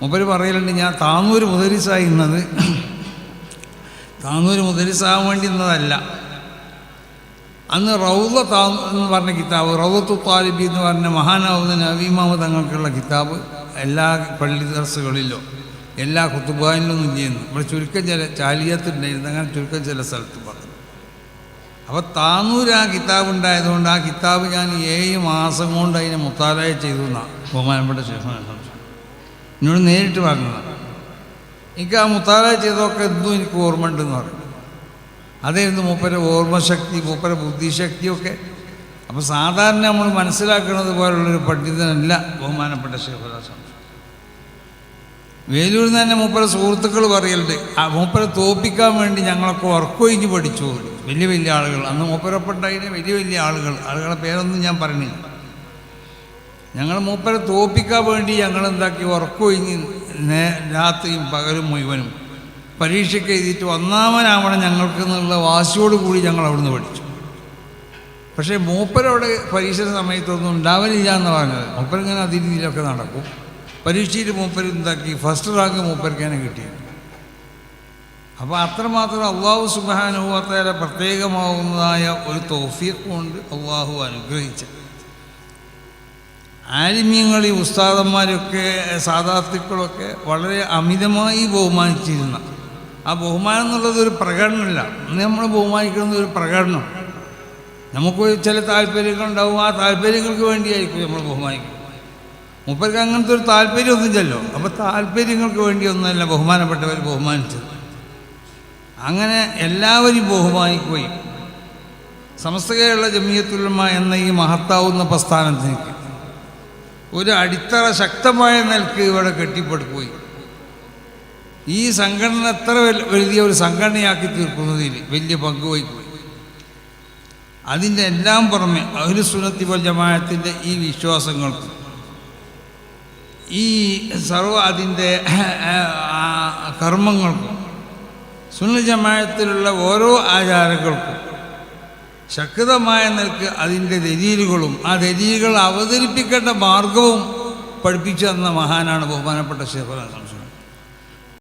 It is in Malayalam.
മൂപ്പര് പറയലുണ്ട് ഞാൻ താന്നൂർ മുദരിസായി ഇന്നത്. താന്നൂർ മുതരിസാകാൻ വേണ്ടി ഇന്നതല്ല. അന്ന് റൗദ താ എന്ന് പറഞ്ഞ കിതാബ് റൗദത്തു താലിബി എന്ന് പറഞ്ഞ മഹാനാവുന്ന നവീമാമ തങ്ങൾക്കുള്ള കിതാബ് എല്ലാ പള്ളി ദർസുകളിലോ എല്ലാ കുത്തുബാനിലൊന്നും ചെയ്യുന്നു ഇവിടെ ചുരുക്കം ചില ചാലിയത്തുണ്ടായിരുന്നു അങ്ങനെ ചുരുക്കം ചില സ്ഥലത്ത് പറഞ്ഞു. അപ്പോൾ താന്നൂർ ആ കിതാബ് ഉണ്ടായതുകൊണ്ട് ആ കിതാബ് ഞാൻ ഏഴ് മാസം കൊണ്ട് അതിനെ മുത്താലായ ചെയ്തു എന്നാണ് ബഹുമാനപ്പെട്ട ശേഷം എന്നോട് നേരിട്ട് പറഞ്ഞതാണ് എനിക്ക് ആ മുത്താല ചെയ്തതൊക്കെ എന്തും എനിക്ക് ഓർമ്മ ഉണ്ടെന്ന് പറഞ്ഞു. അതായിരുന്നു മൂപ്പര ഓർമ്മശക്തി മൂപ്പര ബുദ്ധിശക്തിയൊക്കെ. അപ്പോൾ സാധാരണ നമ്മൾ മനസ്സിലാക്കുന്നത് പോലുള്ളൊരു പണ്ഡിതനല്ല ബഹുമാനപ്പെട്ട ശിവദാസം വേലൂരിൽ നിന്ന് തന്നെ മൂപ്പര സുഹൃത്തുക്കൾ പറയലുണ്ട് ആ മൂപ്പരെ തോപ്പിക്കാൻ വേണ്ടി ഞങ്ങളൊക്കെ ഉറക്കൊഴിഞ്ഞ് പഠിച്ചു വലിയ വലിയ ആളുകൾ. അന്ന് മൂപ്പരപ്പെട്ടായിന് വലിയ വലിയ ആളുകൾ. ആളുകളുടെ പേരൊന്നും ഞാൻ പറഞ്ഞില്ല. ഞങ്ങൾ മൂപ്പരെ തോപ്പിക്കാൻ വേണ്ടി ഞങ്ങൾ എന്താക്കി ഉറക്കൊഴിഞ്ഞ് നേ രാത്രിയും പകലും മുഴുവനും പരീക്ഷയ്ക്ക് എഴുതിയിട്ട് ഒന്നാമനാവണം ഞങ്ങൾക്ക് എന്നുള്ള വാശിയോട് കൂടി ഞങ്ങൾ അവിടുന്ന് പഠിച്ചു. പക്ഷേ മൂപ്പരവിടെ പരീക്ഷ സമയത്തൊന്നും ഉണ്ടാവലില്ല എന്ന് പറഞ്ഞത്. മൂപ്പരിങ്ങനെ അതേ രീതിയിലൊക്കെ നടക്കും. പരീക്ഷയിൽ മൂപ്പർ എന്താക്കി? ഫസ്റ്റ് റാങ്ക് മൂപ്പർക്കാണ് കിട്ടിയത് അപ്പോൾ അത്രമാത്രം അള്ളാഹു സുബാനുഭവത്തേലെ പ്രത്യേകമാവുന്നതായ ഒരു തോഫിയൊക്കെ കൊണ്ട് അള്ളാഹു അനുഗ്രഹിച്ച. ആലിമ്യങ്ങൾ ഉസ്താദന്മാരൊക്കെ സാധാർത്ഥികളൊക്കെ വളരെ അമിതമായി ബഹുമാനിച്ചിരുന്ന. ആ ബഹുമാനം എന്നുള്ളത് ഒരു പ്രകടനമല്ല. നമ്മൾ ബഹുമാനിക്കുന്നത് ഒരു പ്രകടനം. നമുക്ക് ചില താല്പര്യങ്ങൾ ഉണ്ടാവും. ആ താല്പര്യങ്ങൾക്ക് വേണ്ടിയായിരിക്കും നമ്മൾ ബഹുമാനിക്കും മുപ്പർക്ക് അങ്ങനത്തെ ഒരു താല്പര്യമൊന്നും ചെല്ലോ അപ്പോൾ താല്പര്യങ്ങൾക്ക് വേണ്ടിയൊന്നുമല്ല ബഹുമാനപ്പെട്ടവർ ബഹുമാനിച്ചത്. അങ്ങനെ എല്ലാവരും ബഹുമാനിക്കുകയും സമസ്ത കേരള എന്ന ഈ മഹത്താവുന്ന പ്രസ്ഥാനത്തിലേക്ക് ഒരു അടിത്തറ ശക്തമായ നിലയ്ക്ക് ഇവിടെ കെട്ടിപ്പടുക്കുകയും ഈ സംഘടന എത്ര വലിയ ഒരു സംഘടനയാക്കി തീർക്കുന്നതിൽ വലിയ പങ്ക് വഹിക്കുകയും അതിന്റെ എല്ലാം പുറമെ ഒരു സുനത്തി ജമാഅത്തിന്റെ ഈ വിശ്വാസങ്ങൾക്ക് ഈ സർവ അതിന്റെ കർമ്മങ്ങൾക്കും സുന്ന ജമാഅത്തിലുള്ള ഓരോ ആചാരങ്ങൾക്കും ശക്തമായ നിൽക്ക് അതിന്റെ ദരീലുകളും ആ ദരീലുകൾ അവതരിപ്പിക്കേണ്ട മാർഗവും പഠിപ്പിച്ചു തന്ന മഹാനാണ് ബഹുമാനപ്പെട്ട ശേഖരൻ